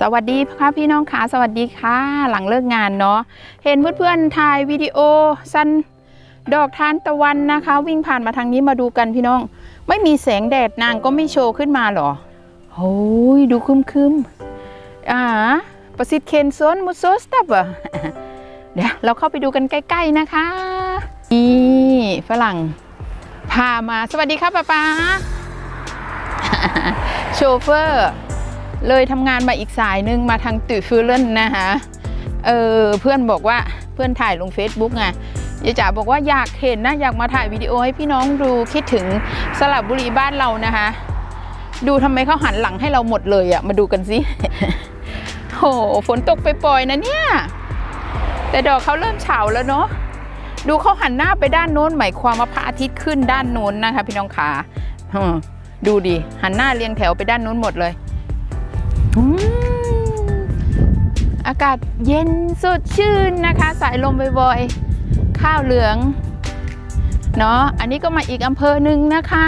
สวัสดีค่ะพี่น้องค่ะสวัสดีค่ะ หลังเลิกงานเนาะเห็นเพื่อนๆถ่ายวิดีโอสั้นดอกทานตะวันนะคะ วิ่งผ่านมาทางนี้มาดูกันพี่น้อง ไม่มีแสงแดดนางก็ไม่โชว์ขึ้นมาหรอโอ้ยดูคึมคึมอ่าประสิทธิ์เคนโซนมุโซสตับอะเดี๋ยวเราเข้าไปดูกันใกล้ ๆนะคะนี่ฝรั่งพามาสวัสดีครับป้าป๊าโชเฟอร์ เลยทำงานมาอีกสายหนึ่งมาทางตุยฟิลเล่นนะคะเออเพื่อนบอกว่าเพื่อนถ่ายลง Facebook ไงยายจ๋าบอกว่าอยากเห็นนะอยากมาถ่ายวิดีโอให้พี่น้องดูคิดถึงสลับบุรีบ้านเรานะคะ ดูทำไมเขาหันหลังให้เราหมดเลยอะมาดูกันสิโหฝนตกไปปล่อยนะเนี่ย แต่ดอกเขาเริ่มเฉาแล้วเนาะดูเขาหันหน้าไปด้านโน้นหมายความว่าพระอาทิตย์ขึ้นด้านโน้นนะคะ พี่น้องขาดูดิหันหน้าเรียงแถวไปด้านโน้นหมดเลย อากาศเย็นสดชื่นนะคะ สายลมบ่อยๆ ข้าวเหลือง เนาะอันนี้ก็มาอีกอำเภอหนึ่งนะคะ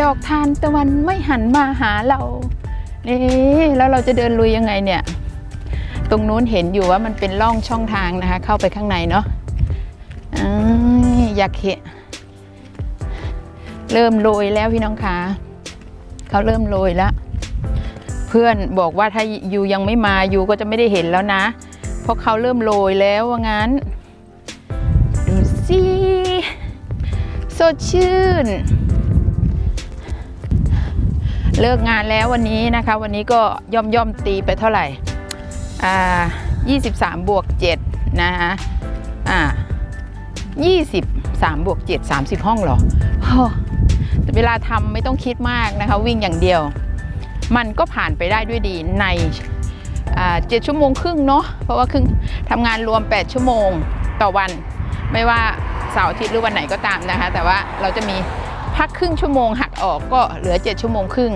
ดอกทานตะวันไม่หันมาหาเรานี่แล้วเราจะเดินลุยยังไงเนี่ย ตรงนู้นเห็นอยู่ว่ามันเป็นร่องช่องทางนะคะ เข้าไปข้างในเนาะอ้ายอยากเห็น เริ่มโรยแล้วพี่น้องคะเขาเริ่มโรยแล้ว เพื่อนบอกว่าถ้ายูยังไม่มายูก็จะไม่ได้เห็นแล้วนะ เพราะเขาเริ่มโรยแล้วว่างั้น ดูสิสดชื่น เลิกงานแล้ววันนี้นะคะ วันนี้ก็ย่อมย่อมตีไปเท่าไหร่ อ่า23บวก7นะคะอ่า23บวก7 30 ห้องเหรอโอ แต่เวลาทำไม่ต้องคิดมากนะคะวิ่งอย่างเดียว มันก็ผ่านไปได้ด้วยดีในอ่า7ชั่วโมงครึ่งเนาะเพราะว่าครึ่งทำงานรวม 8 ชั่วโมงต่อวัน ไม่ว่าเสาร์อาทิตย์หรือวันไหนก็ตามนะคะ แต่ว่าเราจะมีพักครึ่งชั่วโมงหักออกก็เหลือ 7 ชั่วโมงครึ่ง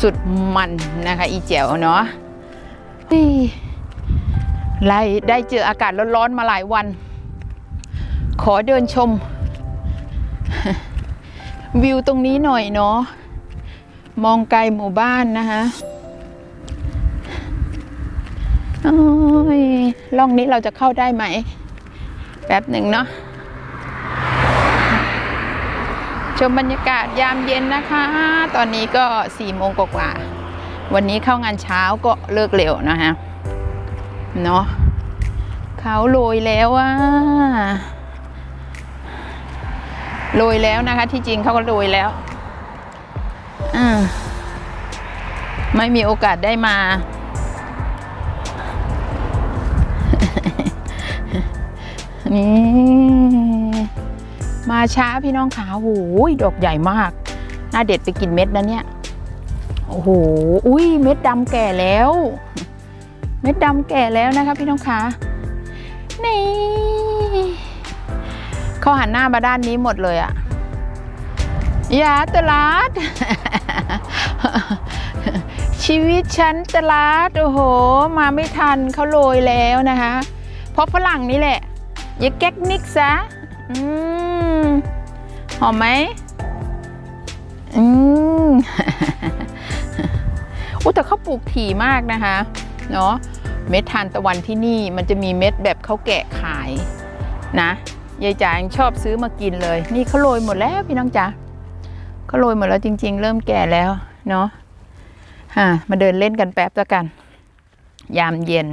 สุดมันนะคะอีเจ๋วเนาะนี่ไล่ได้เจออากาศร้อนๆมาหลายวัน ขอเดินชม วิวตรงนี้หน่อยเนาะมองไกลหมู่บ้านนะคะโอ้ยล่องนี้เราจะเข้าได้ไหมแป๊บหนึ่งเนาะชมบรรยากาศยามเย็นนะคะ ตอนนี้ก็สี่โมงกว่า วันนี้เข้างานเช้าก็เลิกเร็วนะคะเนาะเขาโรยแล้วว่า โรยแล้วนะคะ ที่จริงเขาก็โรยแล้วอ่าไม่มีโอกาสได้มา นี่มาช้าพี่น้องขาโอ้ยดอกใหญ่มาก น่าเด็ดไปกินเม็ดนะเนี่ย โอ้โห อุ้ยเม็ดดำแก่แล้ว เม็ดดำแก่แล้วนะคะพี่น้องขานี่ เขาหันหน้ามาด้านนี้หมดเลยอะอย่าตลาด ชีวิตฉันตลาด โอ้โห มาไม่ทันเขาโรยแล้วนะคะ เพราะฝรั่งนี่แหละ อย่าแก๊กนิกซะอืมหอมไหมอืมอุยแต่เขาปลูกถี่มากนะคะ เนาะเม็ดทานตะวันที่นี่มันจะมีเม็ดแบบเขาแกะขายนะ ยายจ๋ายังชอบซื้อมากินเลย นี่เขาโรยหมดแล้วพี่น้องจ๋าเขาโรยหมดแล้วจริง ๆ เริ่มแก่แล้วเนาะฮะมาเดินเล่นกันแป๊บแล้วกัน ยามเย็น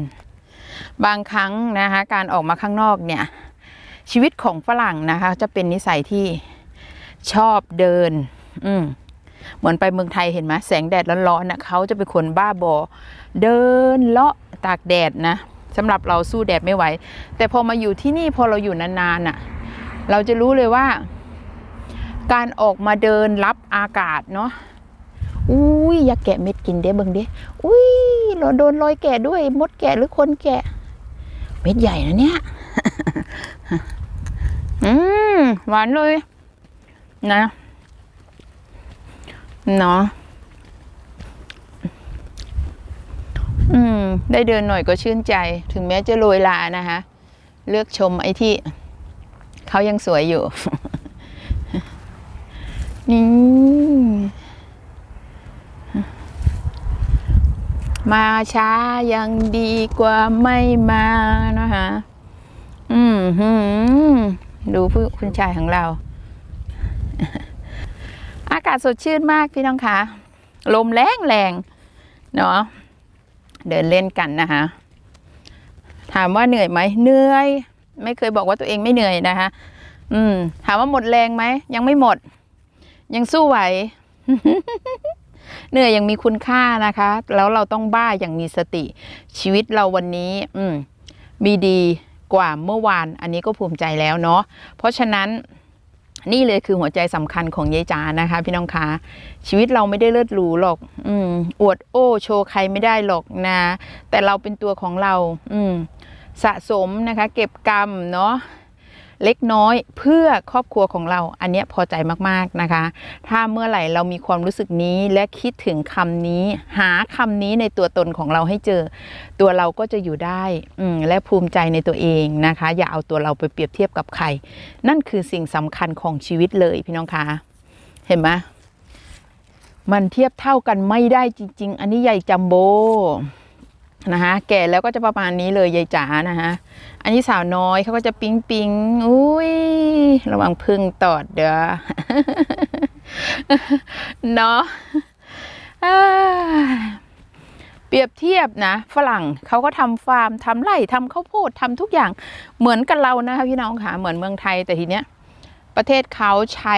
บางครั้งนะคะการออกมาข้างนอกเนี่ย ชีวิตของฝรั่งนะคะ จะเป็นนิสัยที่ชอบเดิน อืมเหมือนไปเมืองไทยเห็นไหมแสงแดดร้อนๆนะเขาจะเป็นคนบ้าบอ เดินเลาะตากแดดนะ สำหรับเราสู้แดดไม่ไหว แต่พอมาอยู่ที่นี่พอเราอยู่นานๆน่ะ เราจะรู้เลยว่า การออกมาเดินรับอากาศเนาะอุ้ยอย่าแกะเม็ดกินเด้เบิ่งเด้อุ้ยเราโดนรอยแกะด้วยมดแกะหรือคนแกะ เม็ดใหญ่นะเนี่ยอืมหวานเลย นะเนาะ อืม ได้เดินหน่อยก็ชื่นใจ ถึงแม้จะโรยลานะคะ เลือกชมไอ้ที่เขายังสวยอยู่ นี่มาช้ายังดีกว่าไม่มานะคะอืมหืดูผู้คุณชายของเรา อากาศสดชื่นมากพี่น้องคะ ลมแรงแรงเนาะ เดินเล่นกันนะคะ ถามว่าเหนื่อยไหมเหนื่อย ไม่เคยบอกว่าตัวเองไม่เหนื่อยนะคะ อืม ถามว่าหมดแรงไหมยังไม่หมด ยังสู้ไหว เหนื่อยยังมีคุณค่านะคะ แล้วเราต้องบ้าอย่างมีสติ ชีวิตเราวันนี้ อืมมีดีกว่าเมื่อวาน อันนี้ก็ภูมิใจแล้วเนาะเพราะฉะนั้น นี่เลยคือหัวใจสำคัญของยายจานะคะ พี่น้องคะชีวิตเราไม่ได้เลิศหรูหรอก อืมอวดโอ้โชว์ใครไม่ได้หรอกนะ แต่เราเป็นตัวของเรา อืมสะสมนะคะ เก็บกรรมเนาะ เล็กน้อยเพื่อครอบครัวของเรา อันนี้พอใจมากๆนะคะ ถ้าเมื่อไหร่เรามีความรู้สึกนี้และคิดถึงคำนี้ หาคำนี้ในตัวตนของเราให้เจอ ตัวเราก็จะอยู่ได้และภูมิใจในตัวเองนะคะ อย่าเอาตัวเราไปเปรียบเทียบกับใคร นั่นคือสิ่งสำคัญของชีวิตเลยพี่น้องคะเห็นไหมมันเทียบเท่ากันไม่ได้จริง ๆ อันนี้ใหญ่จัมโบ นะคะแก่แล้วก็จะประมาณนี้เลยยายจ๋านะคะอันนี้สาวน้อยเขาก็จะปิ๊งปิงอุ้ยระวังพึ่งตอดเด้อเนาะเปรียบเทียบนะ ฝรั่งเขาก็ทำฟาร์มทำไร่ทำข้าวโพดทำทุกอย่างเหมือนกันเรานะคะพี่น้องค่ะเหมือนเมืองไทยแต่ทีเนี้ยประเทศเขาใช้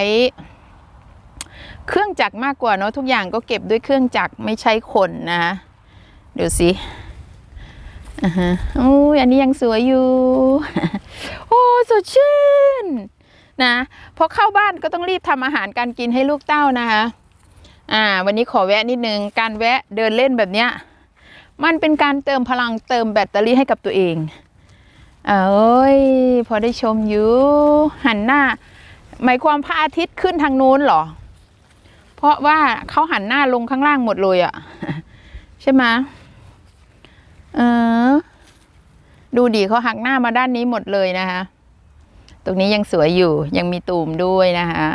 เครื่องจักรมากกว่าเนาะทุกอย่างก็เก็บด้วยเครื่องจักรไม่ใช้คนนะดูสิ อ่าฮะอุ้ยอันนี้ยังสวยอยู่ โอ้สดชื่นนะพอเข้าบ้านก็ต้องรีบทำอาหารการกินให้ลูกเต้านะคะอ่า วันนี้ขอแวะนิดนึง การแวะเดินเล่นแบบเนี้ย มันเป็นการเติมพลังเติมแบตเตอรี่ให้กับตัวเองเอ้ยพอได้ชมอยู่ หันหน้า หมายความพระอาทิตย์ขึ้นทางนู้นเหรอ เพราะว่าเขาหันหน้าลงข้างล่างหมดเลยอะใช่ไหม เออ ดูดีเขาหักหน้ามาด้านนี้หมดเลยนะคะ ตรงนี้ยังสวยอยู่ ยังมีตูมด้วยนะคะ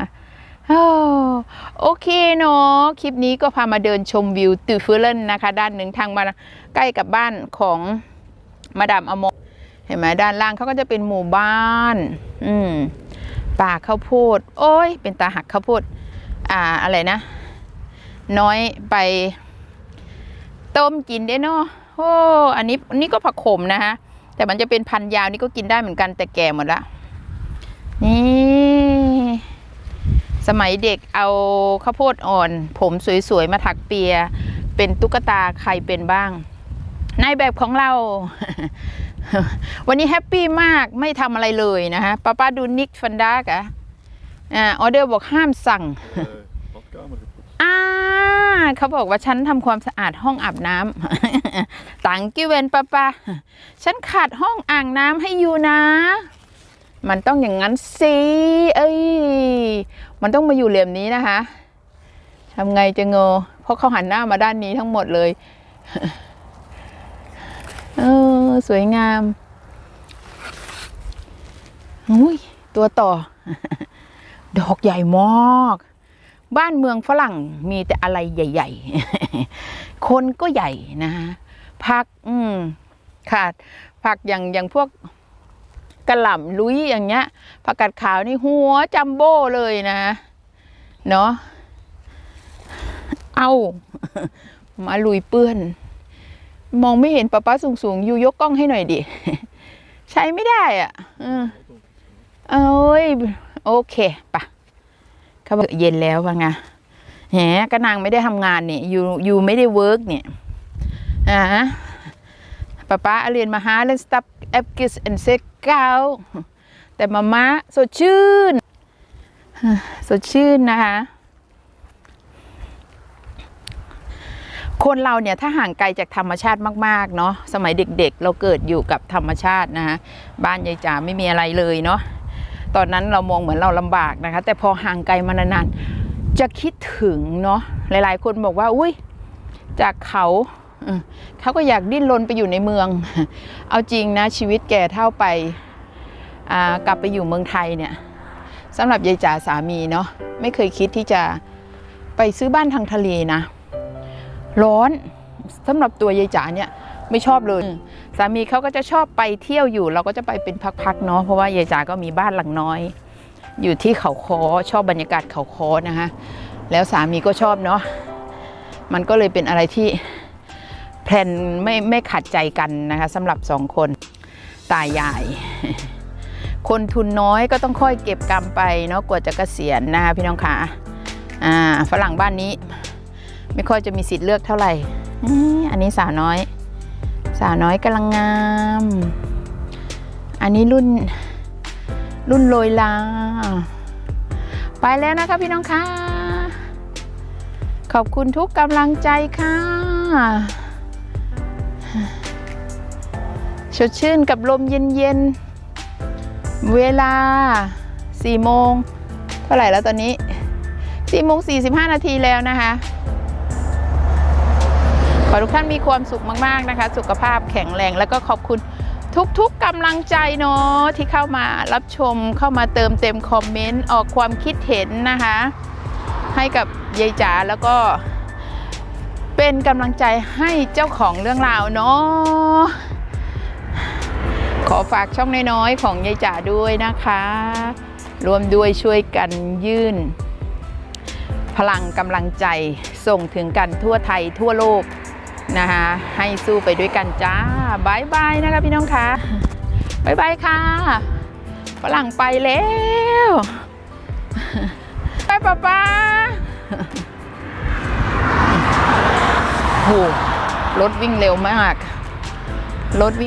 โอเคเนาะคลิปนี้ก็พามาเดินชมวิวตือฟื้เลนนะคะ ด้านหนึ่งทางมาใกล้กับบ้านของมาดามอโมเห็นไหมด้านล่างเขาก็จะเป็นหมู่บ้าน อืมป่าข้าวโพด โอ้ย เป็นตาหักข้าวโพด อ่าอะไรนะ น้อยไป ต้มกินได้เนาะ โอ้อันนี้นนี้ก็ผักขมนะคะแต่มันจะเป็นพันยาวนี่ก็กินได้เหมือนกันแต่แก่หมดละนี่ สมัยเด็กเอาข้าวโพดอ่อน ผมสวยๆ มาถักเปีย เป็นตุ๊กตาใครเป็นบ้างในแบบของเรา วันนี้แฮปปี้มากไม่ทำอะไรเลยนะคะป้าป้าดูนิกฟันดากอะอ่าออเดอร์บอกห้ามสั่ง อ่าเขาบอกว่าฉันทำความสะอาดห้องอาบน้ำตังกิเวนป้าป้าฉันขาดห้องอ่างน้ำให้อยู่นะ มันต้องอย่างนั้นสิเอ้ยมันต้องมาอยู่เหลี่ยมนี้นะคะทำไงจะงอเพราะเขาหันหน้ามาด้านนี้ทั้งหมดเลยเออสวยงามอุ้ยตัวต่อ ดอกใหญ่มาก บ้านเมืองฝรั่งมีแต่อะไรใหญ่ ๆ คนก็ใหญ่นะฮะผักอืมค่ะผักอย่างอย่างพวกกระหล่ำลุยอย่างเงี้ยผักกาดขาวนี่หัวจัมโบ้เลยนะเนาะเอามาลุยเปื้อน มองไม่เห็นป้าป้าสูงๆอยู่ยกกล้องให้หน่อยดิ ใช้ไม่ได้อะเออเอ้ย โอเคปะ เขาบอกเย็นแล้วว่าไงแหมก็นางไม่ได้ทำงานเนี่ยอยู่อยู่ไม่ได้เวิร์กเนี่ยอ่าป้าป้าเรียนมาหาเล่นสตับแอปกิสแอนเซกาวแต่มาม่าสดชื่นสดชื่นนะคะ คนเราเนี่ยถ้าห่างไกลจากธรรมชาติมาก ๆ เนาะสมัยเด็กๆ เราเกิดอยู่กับธรรมชาตินะคะบ้านยายจ๋าไม่มีอะไรเลยเนาะ ตอนนั้นเรามองเหมือนเราลำบากนะคะ แต่พอห่างไกลมานานๆจะคิดถึงเนาะหลายๆ คนบอกว่า อุ้ยจากเขาเขาก็อยากดิ้นรนไปอยู่ในเมือง เอาจริงนะชีวิตแก่เท่าไปากลับไปอยู่เมืองไทยเนี่ยสำหรับยายจ๋าสามีเนาะไม่เคยคิดที่จะไปซื้อบ้านทางทะเลนะ ร้อนสำหรับตัวยายจ๋าเนี่ย ไม่ชอบเลย สามีเขาก็จะชอบไปเที่ยวอยู่ เราก็จะไปเป็นพักๆเนาะเพราะว่ายายจ๋าก็มีบ้านหลังน้อย อยู่ที่เขาคอชอบบรรยากาศเขาคอนะคะแล้วสามีก็ชอบเนาะมันก็เลยเป็นอะไรที่แพลนไม่ไม่ขัดใจกันนะคะสำหรับสองคนตายาย คนทุนน้อยก็ต้องค่อยเก็บกรรมไปเนาะกว่าจะเกษียณนะคะพี่น้องคะอ่าฝรั่งบ้านนี้ ไม่ค่อยจะมีสิทธิ์เลือกเท่าไหร่ อันนี้สาวน้อย สาวน้อยกำลังงาม อันนี้รุ่นรุ่นโรยลา ไปแล้วนะคะพี่น้องคะขอบคุณทุกกำลังใจค่ะ สดชื่นกับลมเย็นๆ เวลา4โมง เท่าไหร่แล้วตอนนี้4โมง45 นาทีแล้วนะคะ ขอทุกท่านมีความสุขมากๆนะคะ สุขภาพแข็งแรง แล้วก็ขอบคุณทุกๆกำลังใจเนาะที่เข้ามารับชมเข้ามาเติมเต็มคอมเมนต์ออกความคิดเห็นนะคะ ให้กับยายจ๋าแล้วก็ เป็นกำลังใจให้เจ้าของเรื่องราวเนาะขอฝากช่องน้อยๆของยายจ๋าด้วยนะคะ รวมด้วยช่วยกันยื่น พลังกำลังใจส่งถึงกันทั่วไทยทั่วโลก นะคะให้สู้ไปด้วยกันจ้าบายบายนะคะพี่น้องคะบายบายค่ะฝรั่งไปแล้วไปป้าป้าโหรถวิ่งเร็วมากรถวิ่ง